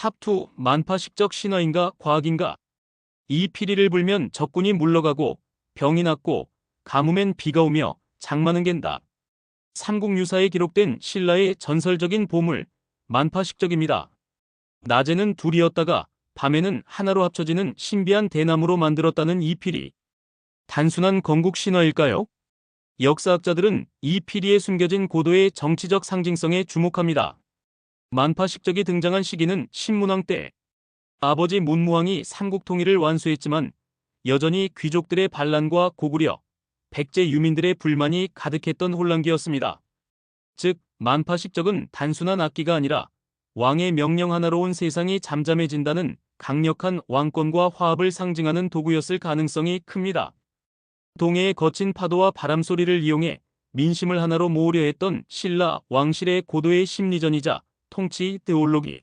탑2 만파식적 신화인가 과학인가 이 피리를 불면 적군이 물러가고 병이 낫고 가뭄엔 비가 오며 장마는 갠다. 삼국유사에 기록된 신라의 전설적인 보물 만파식적입니다. 낮에는 둘이었다가 밤에는 하나로 합쳐지는 신비한 대나무로 만들었다는 이 피리. 단순한 건국 신화일까요? 역사학자들은 이 피리에 숨겨진 고도의 정치적 상징성에 주목합니다. 만파식적이 등장한 시기는 신문왕 때 아버지 문무왕이 삼국 통일을 완수했지만 여전히 귀족들의 반란과 고구려, 백제 유민들의 불만이 가득했던 혼란기였습니다. 즉 만파식적은 단순한 악기가 아니라 왕의 명령 하나로 온 세상이 잠잠해진다는 강력한 왕권과 화합을 상징하는 도구였을 가능성이 큽니다. 동해의 거친 파도와 바람 소리를 이용해 민심을 하나로 모으려 했던 신라 왕실의 고도의 심리전이자 통치 데올로기.